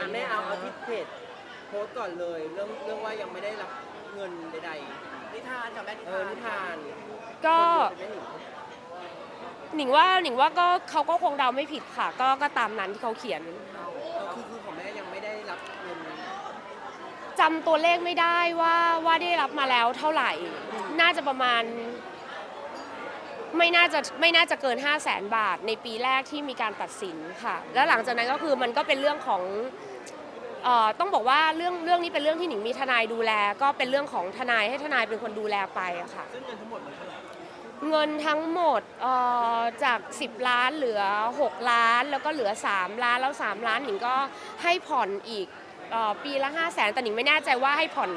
อะ แม่เอาเอาที่เพจโพสต์ก่อนเลย เรื่องเรื่องว่ายังไม่ได้รับเงินใดนิทานกับแม่นิๆเอทาอนนิทานก็คนดูจะไม่เห็นหนิงว่าหนิงว่าก็เขาก็คงเดาไม่ผิดค่ะ ก็ก็ตามนั้นที่เขาเขียนเออคือคือของแม่ยังไม่ได้รับเงินจำตัวเลขไม่ได้ว่าว่าได้รับมาแล้วเท่าไหร่ น่าจะประมาณ ไม่น่าจะไม่น่าจะเกิน 5 0 0แสนบาทในปีแรกที่มีการตัดสินค่ะ แล้วหลังจากนั้นก็คือมันก็เป็นเรื่องของเอ่อต้องบอกว่าเรื่องเรื่องนี้เป็นเรื่องที่หนิงมีทนายดูแล ก็เป็นเรื่องของทนายให้ทนายเป็นคนดูแลไปอะค่ะ ซึ่งเงินทั้งหมดมันเท่าไหร่เงินทั้งหมดเอ่อจาก 10 ล้านเหลือ 6 ล้าน แล้วก็เหลือ 3 ล้านแล้ว 3 ล้านหนิงก็ให้ผ่อนอีกเออปีละ 5 0 0แสนแต่หนิงไม่แน่ใจว่าให้ผ่อน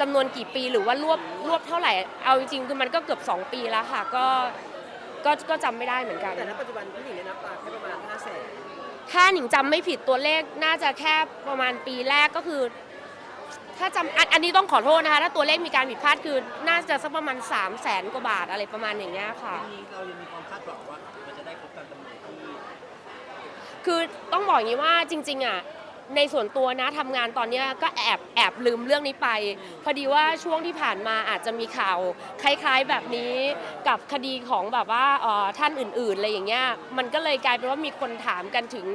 จำนวนกี่ปีหรือว่ารวบรวบเท่าไหร่ เอาจริงๆคือมันก็เกือบ 2 ปีแล้วค่ะ ก็ก็ก็จำไม่ได้เหมือนกัน แต่ณปัจจุบันผู้หญิงได้รับมาแค่ประมาณ5 0 0แสนถ้าหนิงจำไม่ผิดตัวเลขน่าจะแค่ประมาณปีแรกก็คือ ถ้าจำอันอันนี้ต้องขอโทษนะคะ ถ้าตัวเลขมีการผิดพลาดคือน่าจะสักประมาณ 3 0 0แสนกว่าบาทอะไรประมาณอย่างเงี้ยค่ะ ทีนี้เรายังมีความคาดหวังว่ามันจะได้ครบตามจำนวนที่คือต้องบอกอย่างนี้ว่าจริงๆอะในส่วนตัวนะทำงานตอนเนี้ยก็แอบแอบลืมเรื่องนี้ไป พอดีว่าช่วงที่ผ่านมาอาจจะมีข่าวคล้ายๆแบบนี้กับคดีของแบบว่าท่านอื่นๆอะไรอย่างเงี้ยมันก็เลยกลายเป็นว่ามีคนถามกันถึง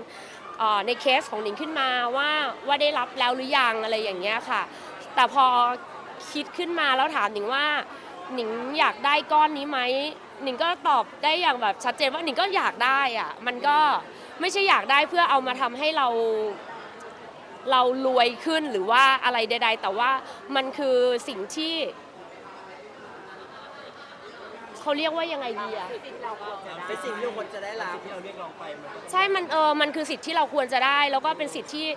ในเคสของหนิงขึ้นมาว่าว่าได้รับแล้วหรือยังอะไรอย่างเงี้ยค่ะ แต่พอคิดขึ้นมาแล้วถามหนิงว่าหนิงอยากได้ก้อนนี้ไหมหนิงก็ตอบได้อย่างแบบชัดเจนว่าหนิงก็อยากได้อะมันก็ไม่ใช่อยากได้เพื่อเอามาทำให้เรา เรารวยขึ้นหรือว่าอะไรใด ๆ แต่ว่ามันคือสิ่งที่ เขาเรียกว่ายังไงดีอะ เป็นสิ่งที่ทุกคนจะได้รับสิ่งที่เราเรียกร้องไปมันก็ ใช่ มันเออ มันคือสิทธิ์ที่เราควรจะได้ แล้วก็เป็นสิทธิ์ที่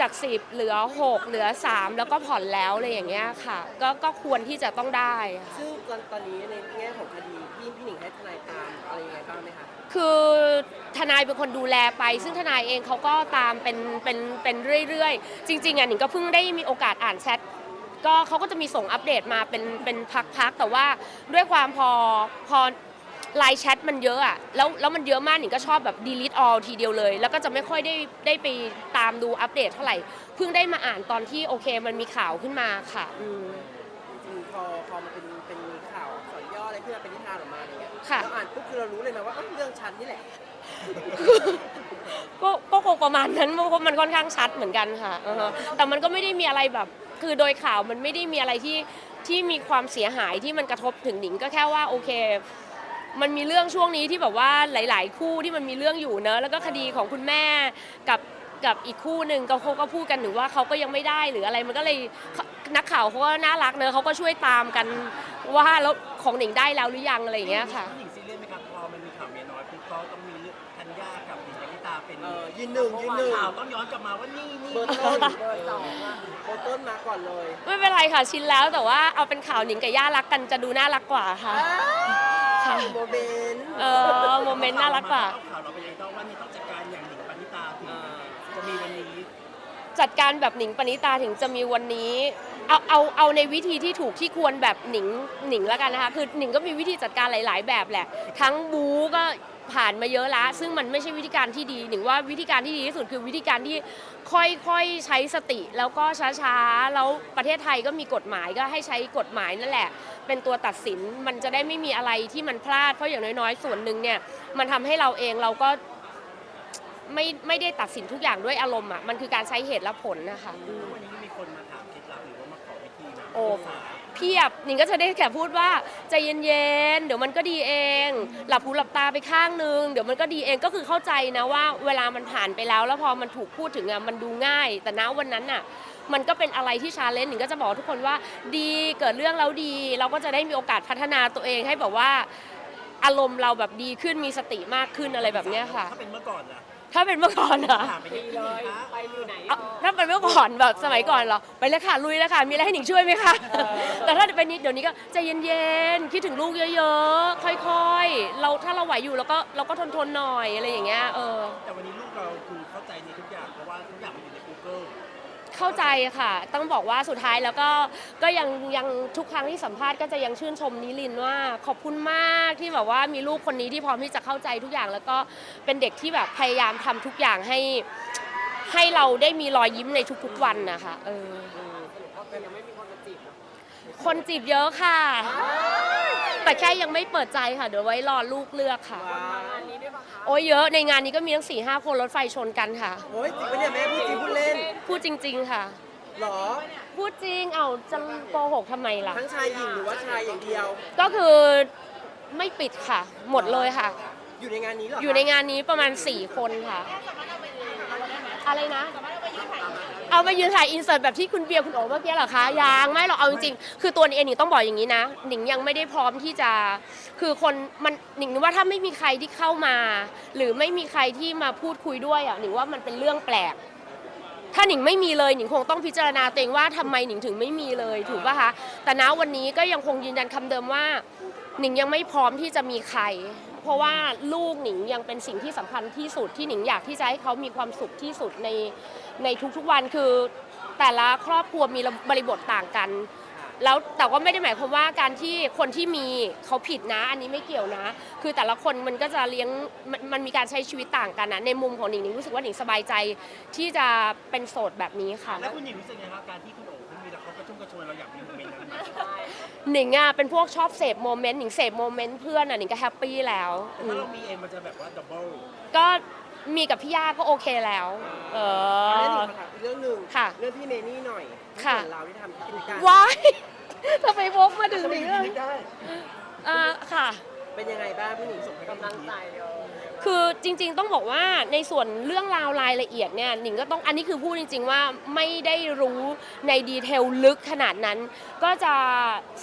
จาก10เหลือ 6 เหลือ 3 แล้วก็ผ่อนแล้วอะไรอย่างเงี้ยค่ะ ก็ก็ควรที่จะต้องได้ค่ะซึ่งตอนตอนนี้ในแง่ของคดีพี่พี่หนิงให้ทนายตามอะไรยังไงบ้างไหมคะ คือทนายเป็นคนดูแลไป ซึ่งทนายเองเขาก็ตามเป็นเป็นเป็นเรื่อยๆ จริงๆอะหนิงก็เพิ่งได้มีโอกาสอ่านแชท ก็เขาก็จะมีส่งอัปเดตมาเป็นเป็นพักๆแต่ว่าด้วยความพอพอไลน์แชทมันเยอะอะแล้วแล้วมันเยอะมากหนิงก็ชอบแบบ delete all ทีเดียวเลย แล้วก็จะไม่ค่อยได้ได้ไปตามดูอัปเดตเท่าไหร่ เพิ่งได้มาอ่านตอนที่โอเคมันมีข่าวขึ้นมาค่ะอืม จริงๆพอพอมันเป็นเป็นข่าวสอนย่ออะไรขึ้นมาเป็นนิทานออกมาอย่างเงี้ยค่ะ เราอ่านปุ๊บคือเรารู้เลยไหมว่าเอ้ยเรื่องฉันนี่แหละ ก็ก็คงประมาณนั้นเพราะมันค่อนข้างชัดเหมือนกันค่ะอือฮะแต่มันก็ไม่ได้มีอะไรแบบ คือโดยข่าวมันไม่ได้มีอะไรที่ที่มีความเสียหายที่มันกระทบถึงหนิงก็แค่ว่าโอเค มันมีเรื่องช่วงนี้ที่แบบว่าหลาย ๆ คู่ที่มันมีเรื่องอยู่เนอะแล้วก็คดีของคุณแม่กับกับอีกคู่หนึ่งก็เขาก็พูดกันถึงว่าเขาก็ยังไม่ได้หรืออะไรมันก็เลยนักข่าวเขาก็น่ารักเนอะเขาก็ช่วยตามกันว่าแล้วของหนิงได้แล้วหรือยังอะไรอย่างเงี้ยค่ะหญิ ยืนหนึ่งยืนหนึ่งข่าวต้องย้อนกลับมาว่านี่นี่เบอร์ต้นเบอร์สองอะเบอร์ต้นมาก่อนเลยไม่เป็นไรค่ะชินแล้วแต่ว่าเอาเป็นข่าวหนิงกับย่ารักกันจะดูน่ารักกว่าค่ะ ค่ะ โมเมนต์เออโมเมนต์น่ารักกว่า ข่าวเราไปยังต้องว่านี่ต้องจัดการอย่างหญิงปณิตาถึงอ่าจะมีวันนี้จัดการแบบหนิงปณิตาถึงจะมีวันนี้ เอาเอาเอาในวิธีที่ถูกที่ควรแบบหนิงหนิงแล้วกันนะคะคือหนิงก็มีวิธีจัดการหลาย ๆ แบบแหละ ทั้งบู๊ก็ ผ่านมาเยอะละซึ่งมันไม่ใช่วิธีการที่ดีหนิงว่าวิธีการที่ดีที่สุดคือวิธีการที่ค่อยๆใช้สติ แล้วก็ช้าๆแล้วประเทศไทยก็มีกฎหมายก็ให้ใช้กฎหมายนั่นแหละ เป็นตัวตัดสินมันจะได้ไม่มีอะไรที่มันพลาดเพราะอย่างน้อยๆ ส่วนหนึ่งเนี่ยมันทำให้เราเองเราก็ไม่ไม่ได้ตัดสินทุกอย่างด้วยอารมณ์อะมันคือการใช้เหตุและผลนะคะวันนี้มีคนมาถามเคล็ดลับหรือว่ามาขอวิธีนะโอ้ เพียบหนิงก็จะได้แค่พูดว่าใจเย็นๆเดี๋ยวมันก็ดีเอง หลับหูหลับตาไปข้างนึง เดี๋ยวมันก็ดีเองก็คือเข้าใจนะว่า เวลามันผ่านไปแล้ว แล้วพอมันถูกพูดถึงอะมันดูง่าย แต่ณวันนั้นอะมันก็เป็นอะไรที่ชาเลนจ์หนิงก็จะบอกทุกคนว่าดีเกิดเรื่องแล้วดี เราก็จะได้มีโอกาสพัฒนาตัวเองให้แบบว่า อารมณ์เราแบบดีขึ้นมีสติมากขึ้นอะไรแบบเนี้ยค่ะ ถ้าเป็นเมื่อก่อนล่ะ ถ้าเป็นเมื่อก่อนอะถามไปที่นี่เลยไปอยู่ไหนเอาถ้าเป็นเมื่อก่อนแบบสมัยก่อนเหรอไปเลยค่ะลุยเลยค่ะมีอะไรให้หนิงช่วยไหมคะ แต่ถ้าเป็นนี้เดี๋ยวนี้ก็ใจเย็นๆคิดถึงลูกเยอะๆค่อยๆ เราถ้าเราไหวอยู่เราก็เราก็ทนๆหน่อยอะไรอย่างเงี้ยเออ แต่วันนี้ลูกเราคือเข้าใจในทุกอย่างเพราะว่าทุกอย่างมันอยู่ใน Google เข้าใจค่ะ ต้องบอกว่าสุดท้ายแล้วก็ก็ยังยังทุกครั้งที่สัมภาษณ์ก็จะยังชื่นชมนิลินว่า ขอบคุณมากที่แบบว่ามีลูกคนนี้ที่พร้อมที่จะเข้าใจทุกอย่าง แล้วก็เป็นเด็กที่แบบพยายามทำทุกอย่างให้ให้เราได้มีรอยยิ้มในทุกๆวันนะคะเออคนจีบเยอะค่ะ แต่แค่ยังไม่เปิดใจค่ะ เดี๋ยวไว้รอลูกเลือกค่ะโอ้ยเยอะในงานนี้ก็มีทั้งสี่ห้าคนรถไฟชนกันค่ะโอ้ยจริงปะเนี่ยแม่พูดจริงพูดเล่น พูดจริง ๆ ค่ะ หรอ พูดจริง เอาจะโกหกทำไมล่ะ ทั้งชายหญิงหรือว่าชายอย่างเดียว ก็คือไม่ปิดค่ะ หมดเลยค่ะ อยู่ในงานนี้เหรออยู่ในงานนี้ประมาณ 4 คนค่ะ อะไรนะ เอามายืนถ่ายอินเสิร์ตแบบที่คุณเบียร์คุณโอ๋เมื่อกี้เหรอคะยังไม่หรอกเอาจริงๆคือตัวหนิงเองหนิงต้องบอกอย่างนี้นะหนิงยังไม่ได้พร้อมที่จะ คือคนมันหนิงว่าถ้าไม่มีใครที่เข้ามา หรือไม่มีใครที่มาพูดคุยด้วยอะหนิงว่ามันเป็นเรื่องแปลก ถ้าหนิงไม่มีเลยหนิงคงต้องพิจารณาตัวเองว่าทำไมหนิงถึงไม่มีเลยถูกป่ะคะแต่ณวันนี้ก็ยังคงยืนยันคำเดิมว่า หนิงยังไม่พร้อมที่จะมีใคร เพราะว่าลูกหนิงยังเป็นสิ่งที่สำคัญที่สุดที่หนิงอยากที่จะให้เขามีความสุขที่สุดในในทุกๆวันคือ แต่ละครอบครัวมีบริบทต่างกัน แล้วแต่ก็ไม่ได้หมายความว่าการที่คนที่มีเขาผิดนะ อันนี้ไม่เกี่ยวนะ คือแต่ละคนมันก็จะเลี้ยงมันมันมีการใช้ชีวิตต่างกันนะในมุมของหนิงหนิงรู้สึกว่าหนิงสบายใจที่จะเป็นโสดแบบนี้ค่ะ แล้วคุณหญิงรู้สึกไงครับการที่คุณโอ๋คุณมีแต่เขากระชุ่มกระชวยเราอยากมี หนิงอะเป็นพวกชอบเสพโมเมนต์หนิงเสพโมเมนต์เพื่อนอะหนิงก็แฮปปี้แล้วแต่อืถ้ามเรามีเองมันจะแบบว่าดับเบิลก็มีกับพี่ย่าก็โอเคแล้ว เอแล้วหอนูขอถามอีกเรื่องหนึ่งค่ะเรื่องพี่เมนี่หน่อยค่ะส่วนเราที่ทำกิจการว้ายทำไมวกมาถึงนี้เลยได้ อ่าค่ะ เป็นยังไงบ้างพี่หนิงส่งกำลังใจ คือจริงๆต้องบอกว่าในส่วนเรื่องราวรายละเอียดเนี่ยหนิงก็ต้องอันนี้คือพูดจริง ๆ ว่าไม่ได้รู้ในดีเทลลึกขนาดนั้น ก็จะ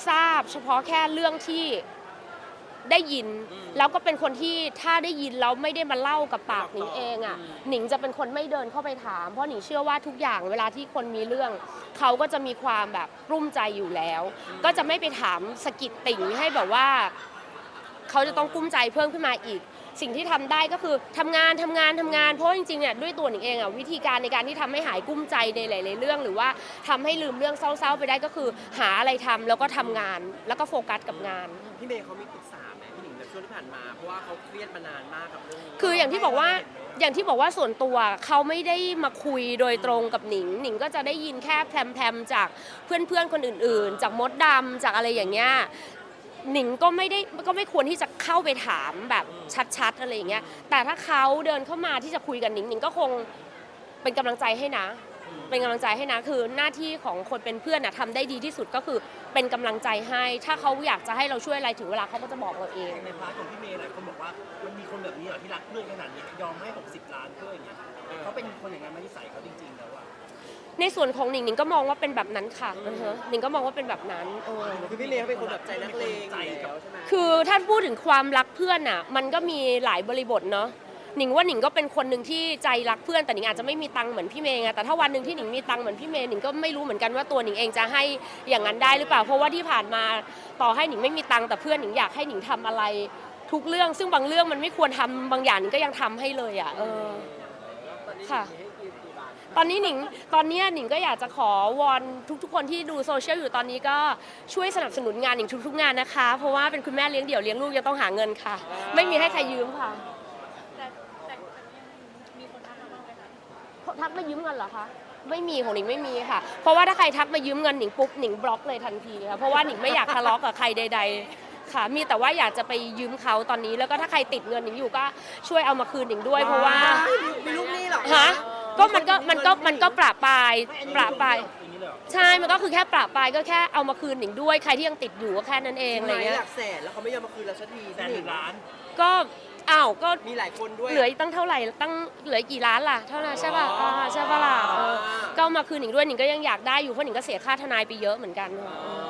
ทราบเฉพาะแค่เรื่องที่ได้ยิน แล้วก็เป็นคนที่ถ้าได้ยินแล้วไม่ได้มาเล่ากับปากหนิงเองอะหนิงจะเป็นคนไม่เดินเข้าไปถาม เพราะหนิงเชื่อว่าทุกอย่างเวลาที่คนมีเรื่อง เขาก็จะมีความแบบกลุ้มใจอยู่แล้ว ก็จะไม่ไปถามสะกิดติ่งให้แบบว่า เขาจะต้องกุ้มใจเพิ่มขึ้นมาอีก สิ่งที่ทำได้ก็คือทำงานทำงานทำงานเพราะว่าจริงๆเนี่ยด้วยตัวหนิงเองอะวิธีการในการที่ทำให้หายกุ้มใจในหลายๆเรื่อง หรือว่าทำให้ลืมเรื่องเศร้าๆไปได้ก็คือ หาอะไรทำแล้วก็ทำงานแล้วก็โฟกัสกับงานพี่เมย์เขามีปรึกษาไหมพี่หนิงในช่วงที่ผ่านมาเพราะว่าเขาเครียดมานานมากกับเรื่องนี้คืออย่างที่บอกว่าอย่างที่บอกว่าส่วนตัวเขาไม่ได้มาคุยโดยตรงกับหนิง หนิงก็จะได้ยินแค่แพรมๆจากเพื่อนๆคนอื่น ๆ จากมดดำจากอะไรอย่างเงี้ย หนิงก็ไม่ได้ก็ไม่ควรที่จะเข้าไปถามแบบชัดๆอะไรอย่างเงี้ยแต่ถ้าเขาเดินเข้ามาที่จะคุยกับหนิงหนิงก็คงเป็นกำลังใจให้นะ เป็นกำลังใจให้นะคือหน้าที่ของคนเป็นเพื่อนนะทำได้ดีที่สุดก็คือเป็นกำลังใจให้ ถ้าเขาอยากจะให้เราช่วยอะไรถึงเวลาเขาก็จะบอกเราเองในพาร์ทของพี่เมย์หลายคนบอกว่ามันมีคนแบบนี้เหรอที่รักเพื่อนขนาดนี้ยอมให้ 60 ล้านเพื่ออย่างเงี้ยเขาเป็นคนอย่างนั้นไหมนิสัยเขาจริงๆแล้วอะ ในส่วนของหนิงหนิงก็มองว่าเป็นแบบนั้นค่ะอือฮะหนิงก็มองว่าเป็นแบบนั้นเออ คือพี่เมย์เขาเป็นคนแบบใจนักเลงอยู่แล้วใช่ไหมคือถ้าพูดถึงความรักเพื่อนอะ มันก็มีหลายบริบทเนาะหนิงว่าหนิงก็เป็นคนหนึ่งที่ใจรักเพื่อนแต่หนิงอาจจะไม่มีตังค์เหมือนพี่เมย์ไงแต่ถ้าวันหนึ่งที่หนิงมีตังค์เหมือนพี่เมย์หนิงก็ไม่รู้เหมือนกันว่าตัวหนิงเองจะให้อย่างนั้นได้หรือเปล่าเพราะว่าที่ผ่านมาต่อให้หนิงไม่มีตังค์แต่เพื่อนหนิงอยากให้หนิงทำอะไรทุกเรื่อง ซึ่งบางเรื่องมันไม่ควรทำบางอย่างหนิงก็ยังทำให้เลยอะเออ ค่ะ ตอนนี้หนิงตอนเนี้ยหนิงก็อยากจะขอวอนทุกๆ คนที่ดูโซเชียลอยู่ตอนนี้ก็ช่วยสนับสนุนงานหนิงทุกๆงานนะคะ เพราะว่าเป็นคุณแม่เลี้ยงเดี่ยวเลี้ยงลูกยังต้องหาเงินค่ะ ไม่มีให้ใครยืมค่ะแต่แต่แต่ยังมีคนทักมาบ้างไหมคะทักมายืมเงินเหรอคะไม่มีของหนิงไม่มีค่ะ เพราะว่าถ้าใครทักมายืมเงินหนิงปุ๊บหนิงบล็อกเลยทันทีค่ะเพราะว่าหนิงไม่อยากทะเลาะกับใครใด ๆ ค่ะ มีแต่ว่าอยากจะไปยืมเขาตอนนี้ แล้วก็ถ้าใครติดเงินหนิงอยู่ก็ช่วยเอามาคืนหนิงด้วย เพราะว่า มีลูกหนี้ เหรอฮะก็มันก็มันก็มันก็ประปรายประปรายอย่างนี้เลยเหรอใช่มันก็คือแค่ปราบปลายก็แค่เอามาคืนหนิงด้วยใครที่ยังติดอยู่ก็แค่นั้นเองอะไรหเงี้หย ลักแสนแล้วเขาไม่ยอมมาคืนเราสักทีแสนหนึ่งล้าน ก็อ้าวก็มีหลายคนด้วย เหลืออีกตั้งเท่าไหร่ตั้งเหลืออีกกี่ล้านล่ะ เท่านั้นใช่ป่ะอ่าใช่ป่ะล่ะเออก็เอามาคืนหนิงด้วยหนิงก็ยังอยากได้อยู่เพราะหนิงก็เสียค่าทนายไปเยอะเหมือนกันค่ะ